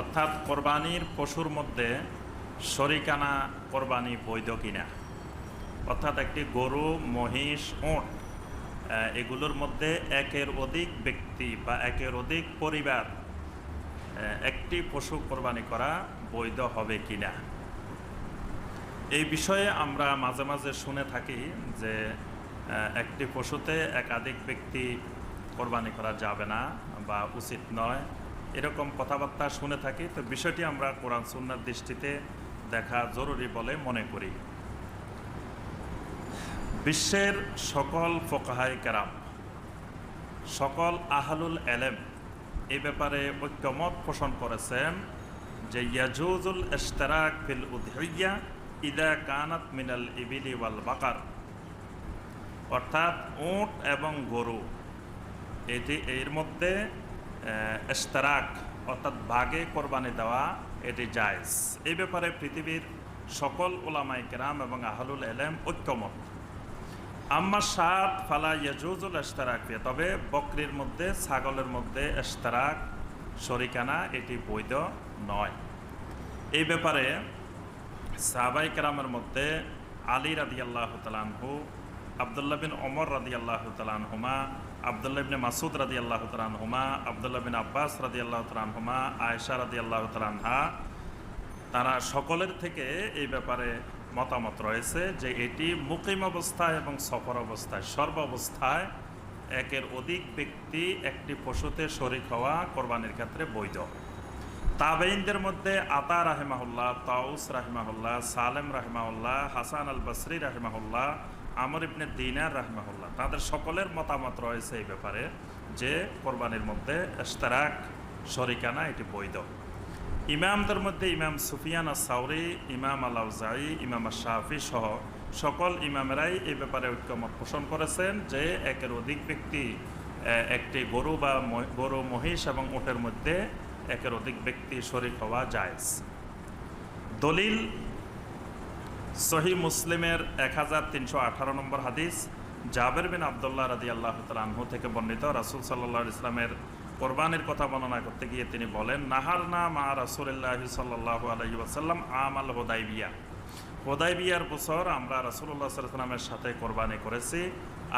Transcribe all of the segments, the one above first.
অর্থাৎ কোরবানির পশুর মধ্যে শরিকানা কোরবানি বৈধ কিনা? অর্থাৎ একটি গরু, মহিষ ওঁট এগুলোর মধ্যে একের অধিক ব্যক্তি বা একের অধিক পরিবার একটি পশু কোরবানি করা বৈধ হবে কিনা? এই বিষয়ে আমরা মাঝে মাঝে শুনে থাকি যে একটি পশুতে একাধিক ব্যক্তি কোরবানি করা যাবে না বা উচিত নয়। এরকম কথাবার্তা শুনে থাকি, তো বিষয়টি আমরা কোরআন সুন্নার দৃষ্টিতে দেখা জরুরি বলে মনে করি। বিশ্বের সকল ফোকাহাই কেরাম, সকল আহলুল এলেম এই ব্যাপারে ঐক্যমত পোষণ করেছেন যে ইয়াজুজুল ইশতারাক ফিল উদহিয়া ইদা কানাত মিনাল ইবিলি ওয়াল বাকার। অর্থাৎ উট এবং গরু, এটি এর মধ্যে ইশতারাক, অর্থাৎ ভাগে কোরবানি দেওয়া, এটি জায়েজ। এই ব্যাপারে পৃথিবীর সকল ওলামাই কেরাম এবং আহলুল এলেম ঐক্যমত। আম্মা সাত ফালা ইয়াজুজুল ফিয়া তবে বকরির মধ্যে, ছাগলের মধ্যে ইশতারাক, শরিকানা, এটি বৈধ নয়। এই ব্যাপারে সাহাবাই কেরামের মধ্যে আলী রাদি আল্লাহ তালানহু আবদুল্লাহ বিন ওমর রাদি আল্লাহ তালানহুমা আবদুল্লাহ বিন মাসুদ রাদি আল্লাহ তালানহুমা আবদুল্লাহ বিন আব্বাস রাদি আল্লাহ তালানহুমা আয়েশা রাদি আল্লাহ তালানহা তারা সকলের থেকে এই ব্যাপারে মতামত রয়েছে যে এটি মুকিম অবস্থায় এবং সফর অবস্থায়, সর্ব অবস্থায় একের অধিক ব্যক্তি একটি পশুতে শরিক হওয়া কোরবানির ক্ষেত্রে বৈধ। তাবেইনদের মধ্যে আতা রাহেমাহুল্লাহ, তাউস রাহিমাহুল্লাহ, সালেম রাহিমাহুল্লাহ, হাসান আল বসরি রাহিমাহুল্লাহ আমর ইবনে দিনার রাহিমাহুল্লাহ। তাদের সকলের মতামত রয়েছে এই ব্যাপারে যে কোরবানির মধ্যে ইশতারাক শরিকানা এটি বৈধ। ইমামদের মধ্যে ইমাম সুফিয়ান সাউরি ইমাম আলাউজাই ইমাম শাহি সহ সকল ইমামেরাই এই ব্যাপারে ঐক্যমত পোষণ করেছেন যে একের অধিক ব্যক্তি একটি গরু বা গরু, মহিষ এবং ওটের মধ্যে একের অধিক ব্যক্তি শরিক হওয়া যায় দলিল সহি মুসলিমের এক হাজার তিনশো আঠারো নম্বর হাদিস, জাবের বিন আবদুল্লাহ রাদি আল্লাহ আনহু থেকে বর্ণিত। রাসুল সাল্লাহ ইসলামের কোরবানির কথা বর্ণনা করতে গিয়ে তিনি বলেন নাহার না মা রাসুল্লাহ সাল্লাহ আলহি আসাল্লাম আম আল হোদাইবিয়া। হোদাইবিয়ার বছর আমরা রাসুল্লাহ সাল্লামের সাথে কোরবানি করেছি।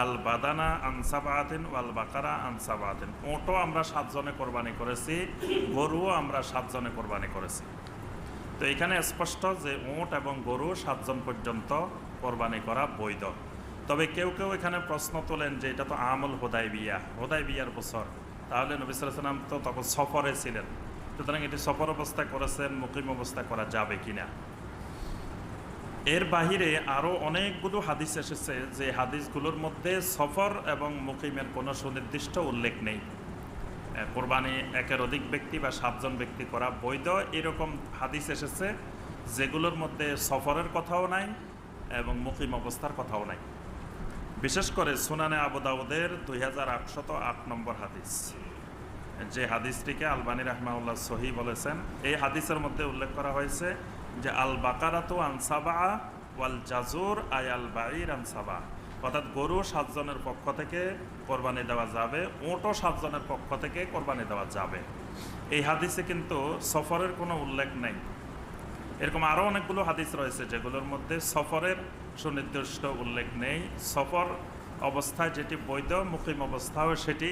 আল বাদানা আনসাবাহাতিন ওয়াল বাকারা আনসাবাহাতিন ওটও আমরা সাতজনে কোরবানি করেছি, গরুও আমরা সাতজনে কোরবানি করেছি। তো এখানে স্পষ্ট যে উঁট এবং গরু সাতজন পর্যন্ত কোরবানি করা বৈধ। তবে কেউ কেউ এখানে প্রশ্ন তোলেন যে এটা তো আমল হোদাই বিয়া হোদাই বিয়ার বছর। তাহলে নবী সালাম তো তখন সফরে ছিলেন। সুতরাং এটি সফর অবস্থা করেছেন, মুকিম অবস্থা করা যাবে কিনা। এর বাহিরে আরও অনেকগুলো হাদিস এসেছে যে হাদিসগুলোর মধ্যে সফর এবং মুকিমের কোনো সুনির্দিষ্ট উল্লেখ নেই। কোরবানি একের অধিক ব্যক্তি বা সাতজন ব্যক্তি করা বৈধ। এরকম হাদিস এসেছে যেগুলোর মধ্যে সফরের কথাও নাই এবং মুকিম অবস্থার কথাও নাই। বিশেষ করে সুনানে আবুদাউদের দুই হাজার আটশত আট নম্বর হাদিস। যে হাদিসটিকে আলবানী রহমাউল্লাহ সহি বলেছেন, এই হাদিসের মধ্যে উল্লেখ করা হয়েছে যে, আল বাকারাতু আনসাবা ওয়াল জাজুর আই আল বাইর আনসাবা অর্থাৎ গরু সাতজনের পক্ষ থেকে কোরবানি দেওয়া যাবে ওটও সাতজনের পক্ষ থেকে কোরবানি দেওয়া যাবে। এই হাদিসে কিন্তু সফরের কোনো উল্লেখ নেই। এরকম আরও অনেকগুলো হাদিস রয়েছে যেগুলোর মধ্যে সফরের সুনির্দিষ্ট উল্লেখ নেই। সফর অবস্থায় যেটি বৈধ, মুকিম অবস্থাও সেটি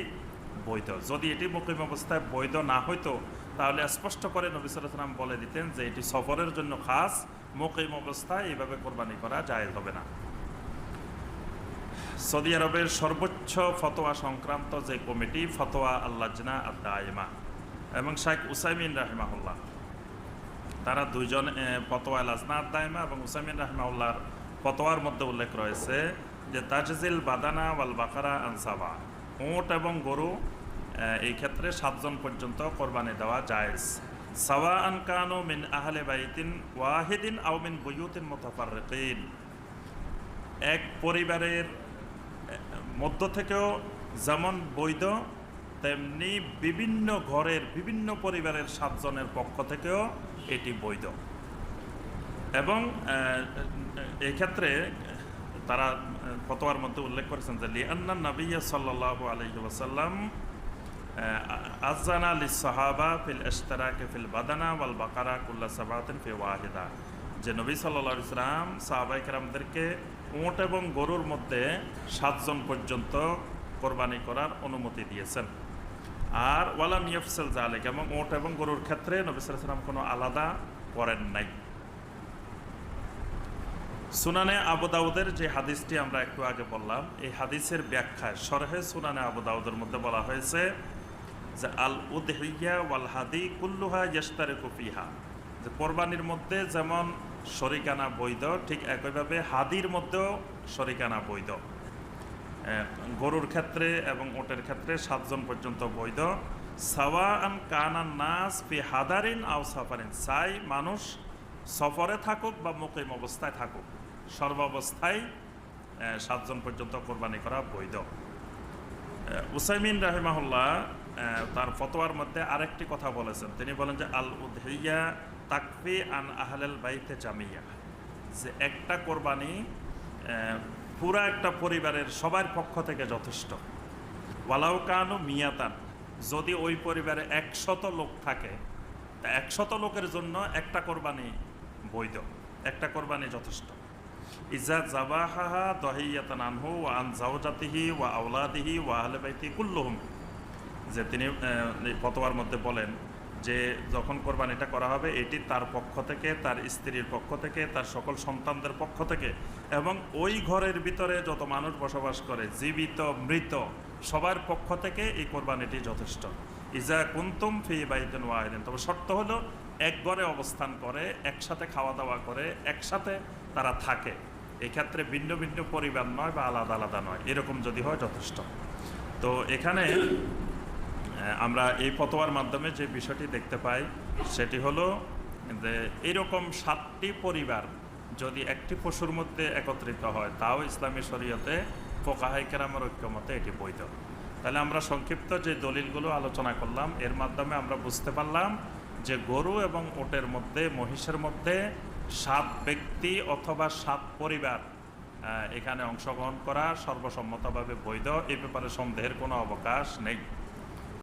বৈধ। যদি এটি মুকিম অবস্থায় বৈধ না হইতো, তাহলে স্পষ্ট করে নবী সালাম বলে দিতেন যে এটি সফরের জন্য খাস, মুকিম অবস্থায় এইভাবে কোরবানি করা যায় হবে না। সৌদি আরবের সর্বোচ্চ ফতোয়া সংক্রান্ত যে কমিটি, ফতোয়া আল্লাজনা আদায়মা এবং শাইখ উসাইমিন রাহিমাহুল্লাহ, তারা দুইজন ফতোয়া লাজনা আদায়মা এবং উসাইমিন রাহিমাউল্লাহর ফতোয়ার মধ্যে উল্লেখ রয়েছে যে তাজজিল বাদানা ওয়াল বাকারা আনসাবা, উঁট এবং গরু এই ক্ষেত্রে সাতজন পর্যন্ত কোরবানি দেওয়া জায়েজ। সাওয়া আন কানু মিন আহলে বাইতিন ওয়াহিদিন আও মিন বুয়ুতিন মুতাফাররিকিন। এক পরিবারের মধ্য থেকেও যেমন বৈধ, তেমনি বিভিন্ন ঘরের বিভিন্ন পরিবারের সাতজনের পক্ষ থেকেও এটি বৈধ। এবং এক্ষেত্রে তারা ফতোয়ার মধ্যে উল্লেখ করেছেন যে লিয়ান্না নবিয়া সাল্লাহ আলহি ওয়াসাল্লাম আজানা আলী সাহাবা ফিল ইশতারাকে ফিল বাদানা ওয়াল বাকারা কুল্লা সাবাতিন ফি ওয়াহিদা। যে নবী সাল্লাহ ইসলাম সাহাবাই কেরামদেরকে উঁট এবং গরুর মধ্যে সাতজন পর্যন্ত কোরবানি করার অনুমতি দিয়েছেন। আর ওয়ালাম ইয়ফসেল জালেক এবং উঁট এবং গরুর ক্ষেত্রে নবী সাল্লাম কোনো আলাদা করেন নাই। সুনানে আবু দাউদের যে হাদিসটি আমরা একটু আগে বললাম, এই হাদিসের ব্যাখ্যায় সরহে সুনানে আবু দাউদের মধ্যে বলা হয়েছে যে, আল উদহিয়া ওয়াল হাদি কুল্লুহা ইয়েস্তারে কুফিহা যে, কোরবানির মধ্যে যেমন শরিকানা বৈধ, ঠিক একইভাবে হাদির মধ্যেও শরিকানা বৈধ। গরুর ক্ষেত্রে এবং ওটের ক্ষেত্রে সাতজন পর্যন্ত বৈধ। সাওয়া আন কানান নাস ফি হাদারিন আও সাফারিন। চাই মানুষ সফরে থাকুক বা মুকিম অবস্থায় থাকুক, সর্বাবস্থায় সাতজন পর্যন্ত কোরবানি করা বৈধ। উসাইমিন রাহিমাহুল্লাহ তার ফতোয়ার মধ্যে আরেকটি কথা বলেছেন। তিনি বলেন যে আল উদহিয়া তাকফি আন আহলেল বাইতে জামিয়া। যে একটা কোরবানি পুরা একটা পরিবারের সবার পক্ষ থেকে যথেষ্ট। ওয়ালাউ কানু মিয়াতান, যদি ওই পরিবারে একশত লোক থাকে, তা একশত লোকের জন্য একটা কোরবানি বৈধ, একটা কোরবানি যথেষ্ট। ইজা জাবাহাহা দহিয়াতান আনহু আন জাওজাতিহি ওয়া আওলাদিহি ওয়া আহলে বাইতি কুল্লুহুম। যে তিনি ফতোয়ার মধ্যে বলেন যে যখন কোরবানিটা করা হবে, এটি তার পক্ষ থেকে, তার স্ত্রীর পক্ষ থেকে, তার সকল সন্তানদের পক্ষ থেকে এবং ওই ঘরের ভিতরে যত মানুষ বসবাস করে, জীবিত, মৃত, সবার পক্ষ থেকে এই কোরবানিটি যথেষ্ট। ইজা কুন্তুম ফি বাইতেন ওয়াহিদেন। তবে শর্ত হলো, এক ঘরে অবস্থান করে, একসাথে খাওয়া দাওয়া করে, একসাথে তারা থাকে। এক্ষেত্রে ভিন্ন ভিন্ন পরিবার নয় বা আলাদা আলাদা নয়। এরকম যদি হয়, যথেষ্ট। তো এখানে আমরা এই ফতোয়ার মাধ্যমে যে বিষয়টি দেখতে পাই, সেটি হলো যে এরকম সাতটি পরিবার যদি একটি পশুর মধ্যে একত্রিত হয়, তাও ইসলামী শরীয়তে ফোকাহাই কেরামের ঐক্যমতে এটি বৈধ। তাহলে আমরা সংক্ষিপ্ত যে দলিলগুলো আলোচনা করলাম, এর মাধ্যমে আমরা বুঝতে পারলাম যে গরু এবং ওটের মধ্যে, মহিষের মধ্যে সাত ব্যক্তি অথবা সাত পরিবার এখানে অংশগ্রহণ করা সর্বসম্মতভাবে বৈধ এই ব্যাপারে সন্দেহের কোনো অবকাশ নেই।